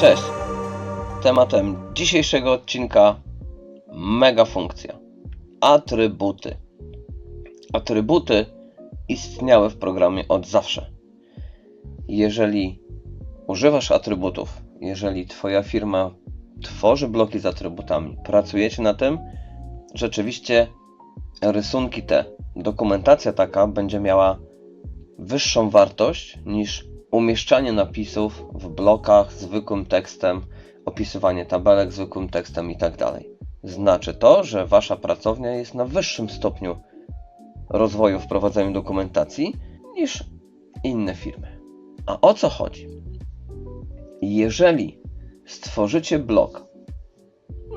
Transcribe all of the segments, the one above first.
Cześć! Tematem dzisiejszego odcinka mega funkcja. Atrybuty. Atrybuty istniały w programie od zawsze. Jeżeli używasz atrybutów, jeżeli Twoja firma tworzy bloki z atrybutami, pracujecie na tym, rzeczywiście rysunki te, dokumentacja taka będzie miała wyższą wartość niż umieszczanie napisów w blokach zwykłym tekstem, opisywanie tabelek zwykłym tekstem itd. Znaczy to, że wasza pracownia jest na wyższym stopniu rozwoju w prowadzeniu dokumentacji niż inne firmy. A o co chodzi? Jeżeli stworzycie blok,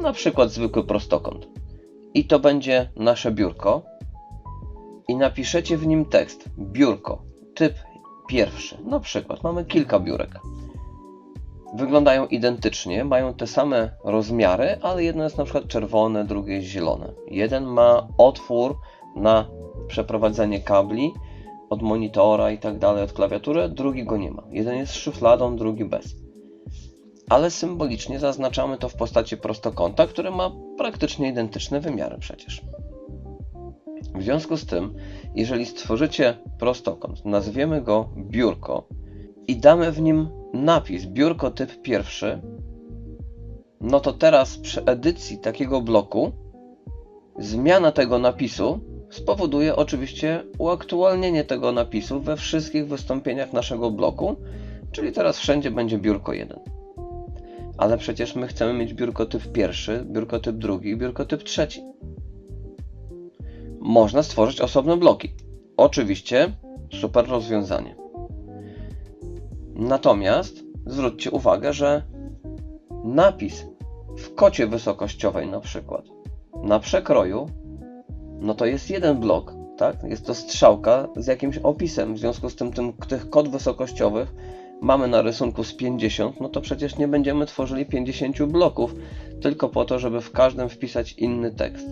na przykład zwykły prostokąt, i to będzie nasze biurko, i napiszecie w nim tekst biurko, typ pierwszy. Na przykład mamy kilka biurek. Wyglądają identycznie, mają te same rozmiary, ale jedno jest na przykład czerwone, drugie jest zielone. Jeden ma otwór na przeprowadzenie kabli od monitora i tak dalej, od klawiatury, drugi go nie ma. Jeden jest z szufladą, drugi bez. Ale symbolicznie zaznaczamy to w postaci prostokąta, który ma praktycznie identyczne wymiary przecież. W związku z tym, jeżeli stworzycie prostokąt, nazwiemy go biurko i damy w nim napis biurko typ pierwszy, no to teraz przy edycji takiego bloku zmiana tego napisu spowoduje oczywiście uaktualnienie tego napisu we wszystkich wystąpieniach naszego bloku, czyli teraz wszędzie będzie biurko 1. Ale przecież my chcemy mieć biurko typ pierwszy, biurko typ drugi, biurko typ trzeci można stworzyć osobne bloki. Oczywiście super rozwiązanie. Natomiast zwróćcie uwagę, że napis w kocie wysokościowej na przykład na przekroju no to jest jeden blok, tak? Jest to strzałka z jakimś opisem. W związku z tym, tym tych kod wysokościowych mamy na rysunku z 50, no to przecież nie będziemy tworzyli 50 bloków, tylko po to, żeby w każdym wpisać inny tekst.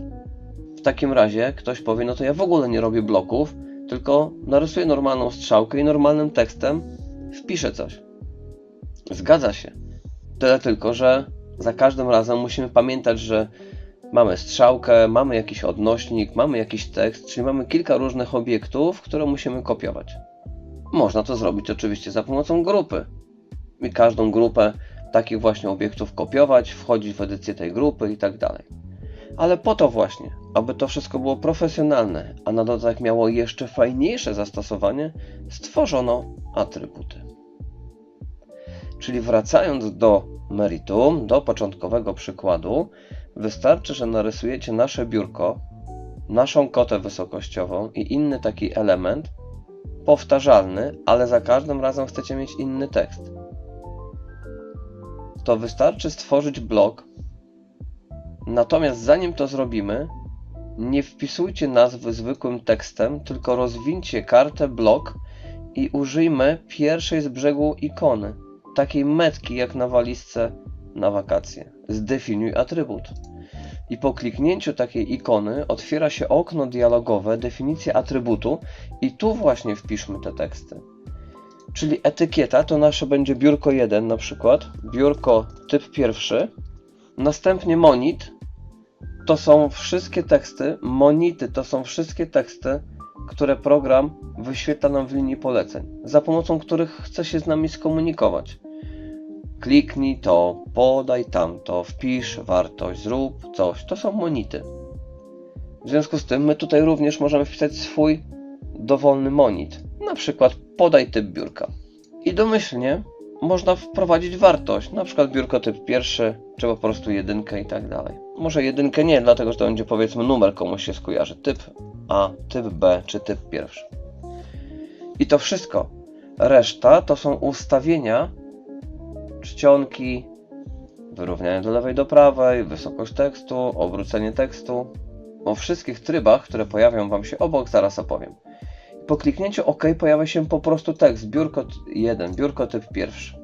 W takim razie ktoś powie, no to ja w ogóle nie robię bloków, tylko narysuję normalną strzałkę i normalnym tekstem wpiszę coś. Zgadza się. Tyle tylko, że za każdym razem musimy pamiętać, że mamy strzałkę, mamy jakiś odnośnik, mamy jakiś tekst, czyli mamy kilka różnych obiektów, które musimy kopiować. Można to zrobić oczywiście za pomocą grupy. I każdą grupę takich właśnie obiektów kopiować, wchodzić w edycję tej grupy i tak dalej. Ale po to właśnie, aby to wszystko było profesjonalne, a na dodatek miało jeszcze fajniejsze zastosowanie, stworzono atrybuty. Czyli wracając do meritum, do początkowego przykładu, wystarczy, że narysujecie nasze biurko, naszą kotę wysokościową i inny taki element, powtarzalny, ale za każdym razem chcecie mieć inny tekst. To wystarczy stworzyć blok, natomiast zanim to zrobimy, nie wpisujcie nazwy zwykłym tekstem, tylko rozwincie kartę blok i użyjmy pierwszej z brzegu ikony, takiej metki jak na walizce na wakacje. Zdefiniuj atrybut. I po kliknięciu takiej ikony otwiera się okno dialogowe, definicja atrybutu i tu właśnie wpiszmy te teksty. Czyli etykieta to nasze będzie biurko 1 na przykład, biurko typ pierwszy, następnie monit, to są wszystkie teksty, monity to są wszystkie teksty, które program wyświetla nam w linii poleceń, za pomocą których chce się z nami skomunikować. Kliknij to, podaj tamto, wpisz wartość, zrób coś. To są monity. W związku z tym my tutaj również możemy wpisać swój dowolny monit. Na przykład podaj typ biurka. I domyślnie można wprowadzić wartość, na przykład biurko typ pierwszy, czy po prostu jedynkę i tak dalej. Może jedynkę nie, dlatego że to będzie powiedzmy numer komuś się skojarzy. Typ A, typ B czy typ pierwszy. I to wszystko. Reszta to są ustawienia, czcionki, wyrównanie do lewej do prawej, wysokość tekstu, obrócenie tekstu. O wszystkich trybach, które pojawią Wam się obok, zaraz opowiem. Po kliknięciu OK pojawia się po prostu tekst biurko 1, biurko typ pierwszy.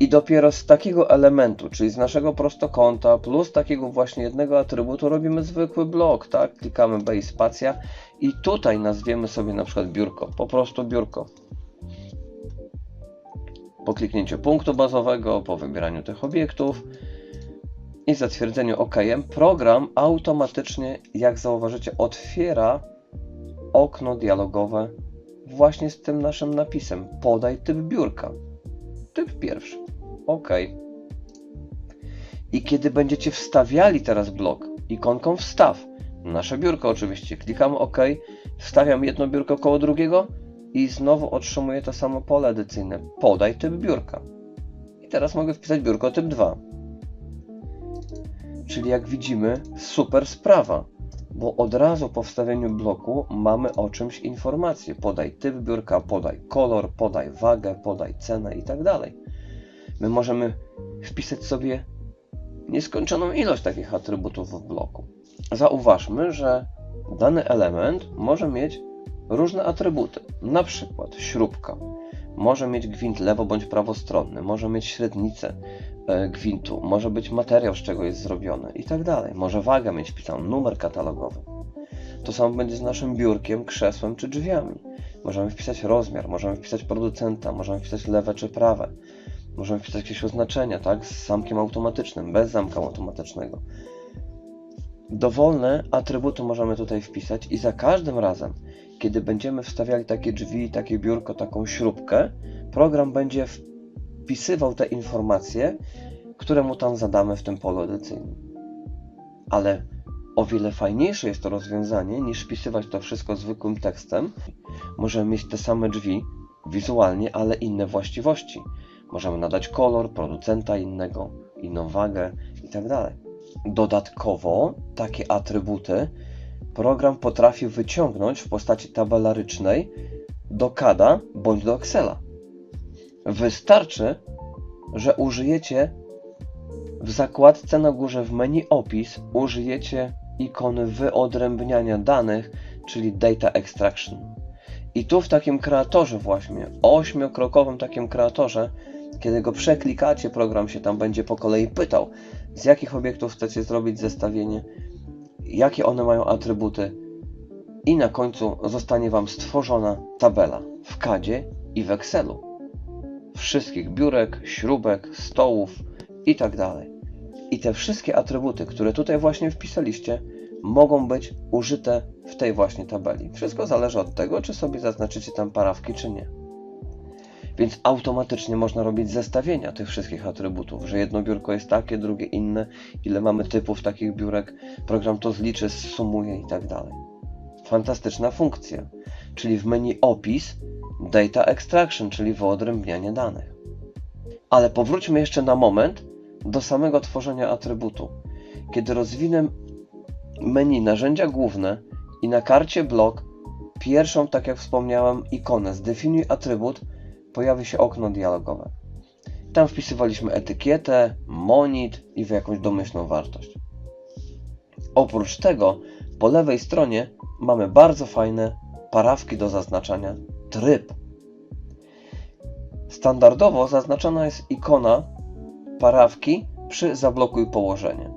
I dopiero z takiego elementu, czyli z naszego prostokąta, plus takiego właśnie jednego atrybutu robimy zwykły blok, tak? Klikamy B i spacja i tutaj nazwiemy sobie na przykład biurko, po prostu biurko. Po kliknięciu punktu bazowego, po wybieraniu tych obiektów i zatwierdzeniu OK, program automatycznie, jak zauważycie, otwiera okno dialogowe właśnie z tym naszym napisem. Podaj typ biurka. Typ pierwszy. OK. I kiedy będziecie wstawiali teraz blok ikonką wstaw, nasze biurko oczywiście, klikam OK, wstawiam jedno biurko koło drugiego i znowu otrzymuję to samo pole edycyjne. Podaj typ biurka. I teraz mogę wpisać biurko typ 2. Czyli jak widzimy, super sprawa, bo od razu po wstawieniu bloku mamy o czymś informację. Podaj typ biurka, podaj kolor, podaj wagę, podaj cenę i tak dalej. My możemy wpisać sobie nieskończoną ilość takich atrybutów w bloku. Zauważmy, że dany element może mieć różne atrybuty. Na przykład śrubka może mieć gwint lewo bądź prawostronny, może mieć średnicę gwintu, może być materiał, z czego jest zrobiony i tak dalej. Może wagę mieć wpisaną, numer katalogowy. To samo będzie z naszym biurkiem, krzesłem czy drzwiami. Możemy wpisać rozmiar, możemy wpisać producenta, możemy wpisać lewe czy prawe. Możemy wpisać jakieś oznaczenia, tak? Z zamkiem automatycznym, bez zamka automatycznego. Dowolne atrybuty możemy tutaj wpisać i za każdym razem, kiedy będziemy wstawiali takie drzwi, takie biurko, taką śrubkę, program będzie wpisywał te informacje, które mu tam zadamy w tym polu edycyjnym. Ale o wiele fajniejsze jest to rozwiązanie niż wpisywać to wszystko zwykłym tekstem. Możemy mieć te same drzwi wizualnie, ale inne właściwości. Możemy nadać kolor, producenta innego, inną wagę itd. Dodatkowo takie atrybuty program potrafi wyciągnąć w postaci tabelarycznej do CADa bądź do Excela. Wystarczy, że użyjecie w zakładce na górze w menu opis użyjecie ikony wyodrębniania danych, czyli Data Extraction. I tu w takim kreatorze właśnie, ośmiokrokowym takim kreatorze, kiedy go przeklikacie, program się tam będzie po kolei pytał, z jakich obiektów chcecie zrobić zestawienie, jakie one mają atrybuty i na końcu zostanie Wam stworzona tabela w CADzie i w Excelu. Wszystkich biurek, śrubek, stołów i tak. I te wszystkie atrybuty, które tutaj właśnie wpisaliście, mogą być użyte w tej właśnie tabeli. Wszystko zależy od tego, czy sobie zaznaczycie tam parawki, czy nie. Więc automatycznie można robić zestawienia tych wszystkich atrybutów, że jedno biurko jest takie, drugie inne, ile mamy typów takich biurek, program to zliczy, sumuje i tak. Fantastyczna funkcja, czyli w menu opis Data Extraction, czyli wyodrębnianie danych. Ale powróćmy jeszcze na moment do samego tworzenia atrybutu. Kiedy rozwinę menu narzędzia główne i na karcie blok pierwszą, tak jak wspomniałem, ikonę zdefiniuj atrybut, pojawi się okno dialogowe. Tam wpisywaliśmy etykietę, monit i w jakąś domyślną wartość. Oprócz tego po lewej stronie mamy bardzo fajne parawki do zaznaczania tryb. Standardowo zaznaczona jest ikona parawki przy zablokuj położenie.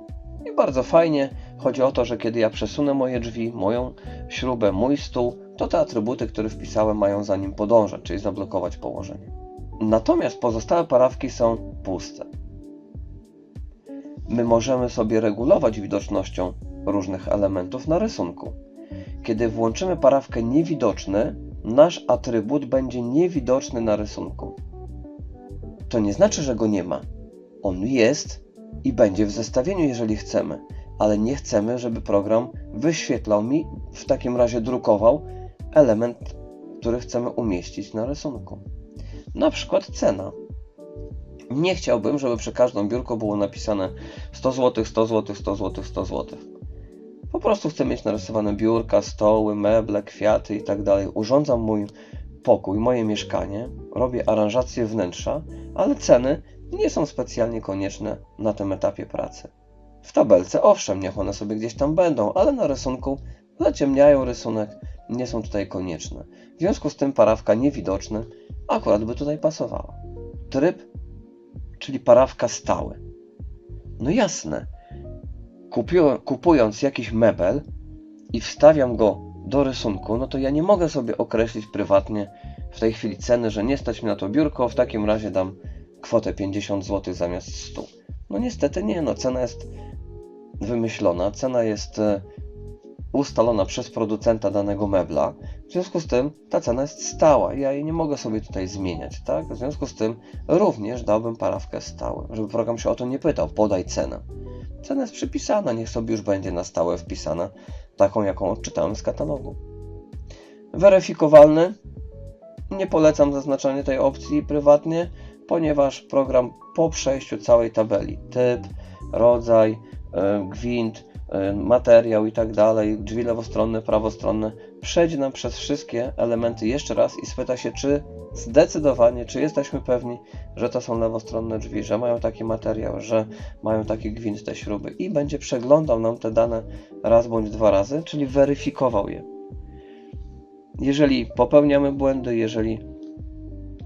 I bardzo fajnie chodzi o to, że kiedy ja przesunę moje drzwi, moją śrubę, mój stół, to te atrybuty, które wpisałem, mają za nim podążać, czyli zablokować położenie. Natomiast pozostałe parawki są puste. My możemy sobie regulować widocznością różnych elementów na rysunku. Kiedy włączymy parawkę niewidoczny, nasz atrybut będzie niewidoczny na rysunku. To nie znaczy, że go nie ma. On jest i będzie w zestawieniu, jeżeli chcemy, ale nie chcemy, żeby program wyświetlał mi, w takim razie drukował element, który chcemy umieścić na rysunku. Na przykład cena. Nie chciałbym, żeby przy każdym biurko było napisane 100 zł, 100 zł, 100 zł, 100 zł. Po prostu chcę mieć narysowane biurka, stoły, meble, kwiaty i tak. Urządzam mój pokój, moje mieszkanie, robię aranżację wnętrza, ale ceny nie są specjalnie konieczne na tym etapie pracy. W tabelce owszem, niech one sobie gdzieś tam będą, ale na rysunku zaciemniają rysunek, nie są tutaj konieczne. W związku z tym parawka niewidoczny akurat by tutaj pasowała. Tryb, czyli parawka stały. No jasne, kupując jakiś mebel i wstawiam go do rysunku, no to ja nie mogę sobie określić prywatnie w tej chwili ceny, że nie stać mi na to biurko, w takim razie dam kwotę 50 zł zamiast 100. No niestety nie, no cena jest wymyślona, cena jest e, ustalona przez producenta danego mebla. W związku z tym ta cena jest stała. Ja jej nie mogę sobie tutaj zmieniać, tak? W związku z tym również dałbym parawkę stałe, żeby program się o to nie pytał, podaj cenę. Cena jest przypisana, niech sobie już będzie na stałe wpisana, taką jaką odczytałem z katalogu. Weryfikowalny. Nie polecam zaznaczania tej opcji prywatnie, ponieważ program po przejściu całej tabeli, typ, rodzaj, e, gwint, materiał i tak dalej, drzwi lewostronne, prawostronne, przejdzie nam przez wszystkie elementy jeszcze raz i spyta się, czy zdecydowanie, czy jesteśmy pewni, że to są lewostronne drzwi, że mają taki materiał, że mają taki gwint, te śruby i będzie przeglądał nam te dane raz bądź dwa razy, czyli weryfikował je. Jeżeli popełniamy błędy, jeżeli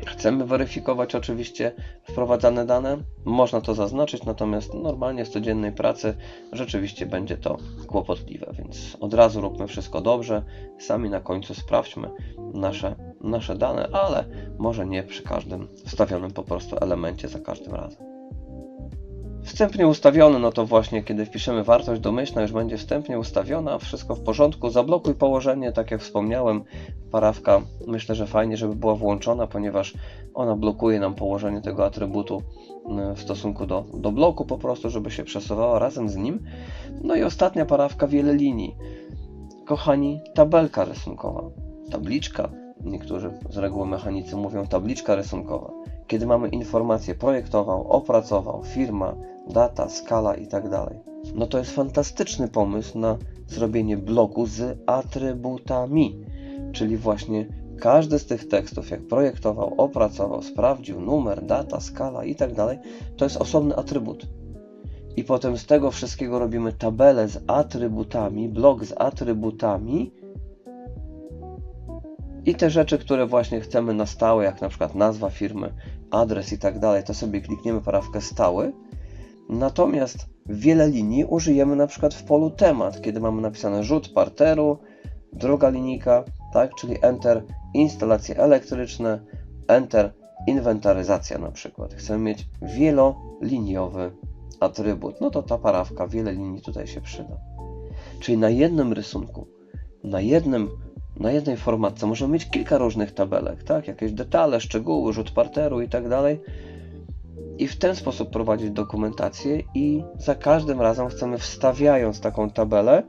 chcemy weryfikować oczywiście wprowadzane dane, można to zaznaczyć, natomiast normalnie w codziennej pracy rzeczywiście będzie to kłopotliwe, więc od razu róbmy wszystko dobrze, sami na końcu sprawdźmy nasze, nasze dane, ale może nie przy każdym wstawionym po prostu elemencie za każdym razem. Wstępnie ustawiony, no to właśnie kiedy wpiszemy wartość domyślna, już będzie wstępnie ustawiona, wszystko w porządku. Zablokuj położenie, tak jak wspomniałem, parawka myślę, że fajnie, żeby była włączona, ponieważ ona blokuje nam położenie tego atrybutu y, w stosunku do, do bloku po prostu, żeby się przesuwała razem z nim. No i ostatnia parawka, wiele linii. Kochani, tabelka rysunkowa, tabliczka, niektórzy z reguły mechanicy mówią tabliczka rysunkowa. Kiedy mamy informację projektował, opracował, firma, data, skala i tak. No to jest fantastyczny pomysł na zrobienie bloku z atrybutami, czyli właśnie każdy z tych tekstów, jak projektował, opracował, sprawdził numer, data, skala i tak to jest osobny atrybut. I potem z tego wszystkiego robimy tabelę z atrybutami, blok z atrybutami i te rzeczy, które właśnie chcemy na stałe, jak na przykład nazwa firmy, adres i tak dalej, to sobie klikniemy parawkę stały Natomiast wiele linii użyjemy na przykład w polu temat, kiedy mamy napisane rzut parteru, druga linijka, tak, czyli Enter instalacje elektryczne, Enter inwentaryzacja na przykład. Chcemy mieć wieloliniowy atrybut, no to ta parawka wiele linii tutaj się przyda. Czyli na jednym rysunku, na jednym na jednej formatce możemy mieć kilka różnych tabelek, tak? Jakieś detale, szczegóły, rzut parteru i tak dalej i w ten sposób prowadzić dokumentację i za każdym razem chcemy wstawiając taką tabelę,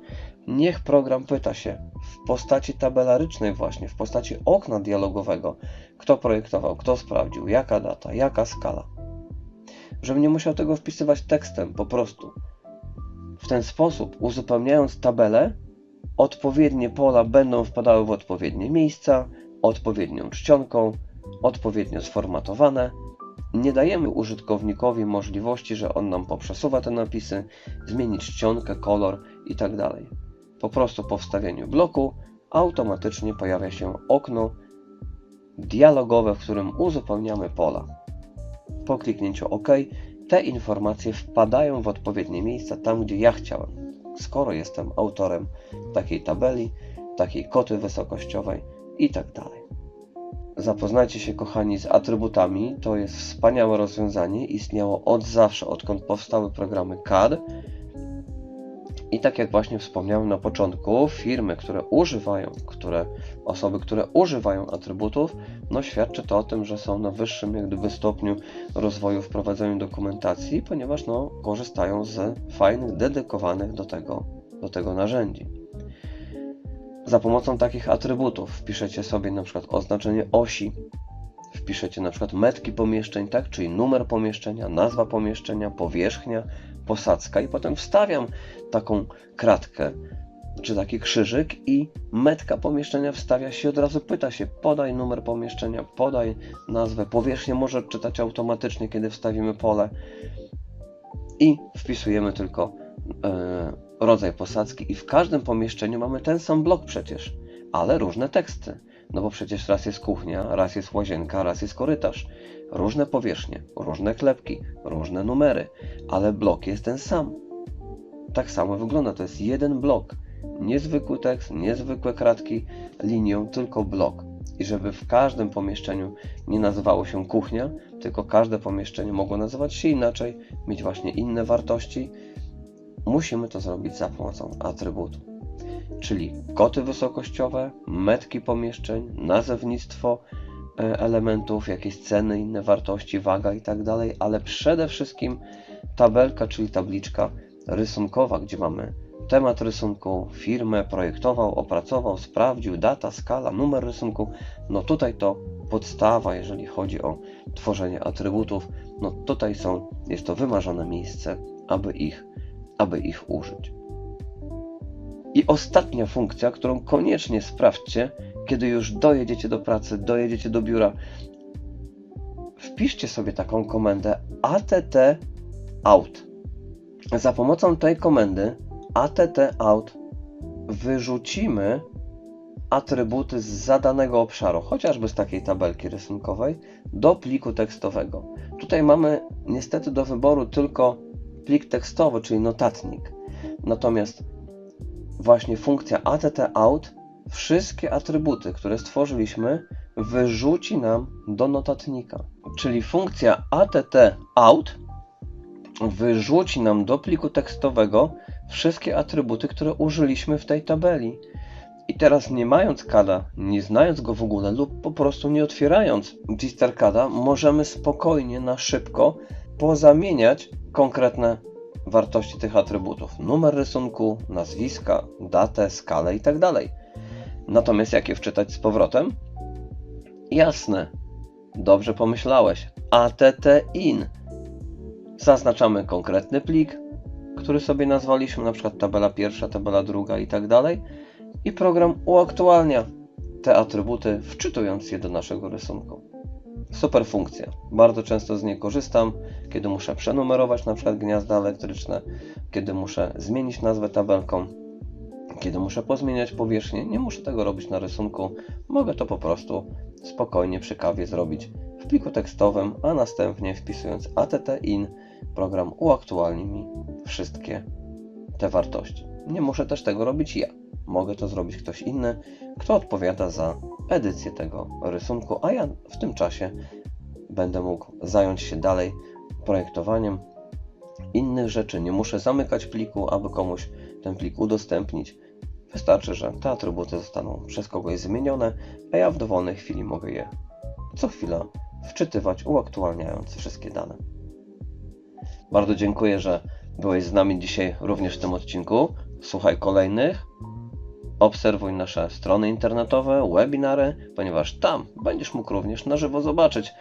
niech program pyta się w postaci tabelarycznej właśnie, w postaci okna dialogowego, kto projektował, kto sprawdził, jaka data, jaka skala. Żebym nie musiał tego wpisywać tekstem po prostu. W ten sposób, uzupełniając tabelę, odpowiednie pola będą wpadały w odpowiednie miejsca, odpowiednią czcionką, odpowiednio sformatowane nie dajemy użytkownikowi możliwości, że on nam poprzesuwa te napisy, zmieni czcionkę, kolor itd. Tak po prostu po wstawieniu bloku automatycznie pojawia się okno dialogowe, w którym uzupełniamy pola. Po kliknięciu OK te informacje wpadają w odpowiednie miejsca tam, gdzie ja chciałem. Skoro jestem autorem takiej tabeli, takiej koty wysokościowej i tak. Zapoznajcie się, kochani, z atrybutami. To jest wspaniałe rozwiązanie. Istniało od zawsze, odkąd powstały programy CAD. I tak jak właśnie wspomniałem na początku, firmy, które używają, które, osoby, które używają atrybutów, no świadczy to o tym, że są na wyższym jak gdyby stopniu rozwoju w prowadzeniu dokumentacji, ponieważ no, korzystają z fajnych, dedykowanych do tego, do tego narzędzi. Za pomocą takich atrybutów wpiszecie sobie na przykład oznaczenie osi, wpiszecie na przykład metki pomieszczeń, tak, czyli numer pomieszczenia, nazwa pomieszczenia, powierzchnia, posadzka i potem wstawiam taką kratkę czy taki krzyżyk i metka pomieszczenia wstawia się od razu pyta się podaj numer pomieszczenia, podaj nazwę, powierzchnię może odczytać automatycznie, kiedy wstawimy pole i wpisujemy tylko yy, rodzaj posadzki i w każdym pomieszczeniu mamy ten sam blok przecież, ale różne teksty. No bo przecież raz jest kuchnia, raz jest łazienka, raz jest korytarz. Różne powierzchnie, różne klepki, różne numery, ale blok jest ten sam. Tak samo wygląda, to jest jeden blok. Niezwykły tekst, niezwykłe kratki linią, tylko blok. i żeby w każdym pomieszczeniu nie nazywało się kuchnia, tylko każde pomieszczenie mogło nazywać się inaczej, mieć właśnie inne wartości, musimy to zrobić za pomocą atrybutu. Czyli koty wysokościowe, metki pomieszczeń, nazewnictwo elementów, jakieś ceny, inne wartości, waga i tak dalej, ale przede wszystkim tabelka, czyli tabliczka rysunkowa, gdzie mamy temat rysunku, firmę, projektował, opracował, sprawdził, data, skala, numer rysunku. No tutaj to podstawa, jeżeli chodzi o tworzenie atrybutów. No tutaj są, jest to wymarzone miejsce, aby ich, aby ich użyć. I ostatnia funkcja, którą koniecznie sprawdźcie, kiedy już dojedziecie do pracy, dojedziecie do biura. Wpiszcie sobie taką komendę att out. Za pomocą tej komendy att out wyrzucimy atrybuty z zadanego obszaru, chociażby z takiej tabelki rysunkowej, do pliku tekstowego. Tutaj mamy niestety do wyboru tylko plik tekstowy, czyli notatnik. Natomiast właśnie funkcja att_out wszystkie atrybuty, które stworzyliśmy, wyrzuci nam do notatnika. Czyli funkcja att_out wyrzuci nam do pliku tekstowego wszystkie atrybuty, które użyliśmy w tej tabeli. I teraz nie mając kada, nie znając go w ogóle lub po prostu nie otwierając Gistarcada, możemy spokojnie, na szybko pozamieniać konkretne wartości tych atrybutów. Numer rysunku, nazwiska, datę, skalę itd. Natomiast jak je wczytać z powrotem? Jasne, dobrze pomyślałeś. att_in. Zaznaczamy konkretny plik, który sobie nazwaliśmy, na przykład tabela pierwsza, tabela druga i tak dalej. I program uaktualnia te atrybuty, wczytując je do naszego rysunku. Super funkcja. Bardzo często z niej korzystam, kiedy muszę przenumerować na przykład gniazda elektryczne, kiedy muszę zmienić nazwę tabelką, kiedy muszę pozmieniać powierzchnię. Nie muszę tego robić na rysunku. Mogę to po prostu spokojnie przy kawie zrobić w pliku tekstowym, a następnie wpisując att_in program uaktualni mi wszystkie te wartości. Nie muszę też tego robić ja. Mogę to zrobić ktoś inny, kto odpowiada za edycję tego rysunku, a ja w tym czasie będę mógł zająć się dalej projektowaniem innych rzeczy. Nie muszę zamykać pliku, aby komuś ten plik udostępnić. Wystarczy, że te atrybuty zostaną przez kogoś zmienione, a ja w dowolnej chwili mogę je co chwila wczytywać, uaktualniając wszystkie dane. Bardzo dziękuję, że byłeś z nami dzisiaj również w tym odcinku. Słuchaj kolejnych. Obserwuj nasze strony internetowe, webinary, ponieważ tam będziesz mógł również na żywo zobaczyć,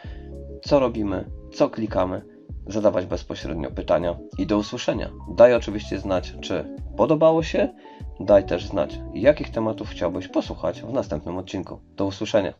co robimy, co klikamy, zadawać bezpośrednio pytania i do usłyszenia. Daj oczywiście znać, czy podobało się. Daj też znać, jakich tematów chciałbyś posłuchać w następnym odcinku. Do usłyszenia.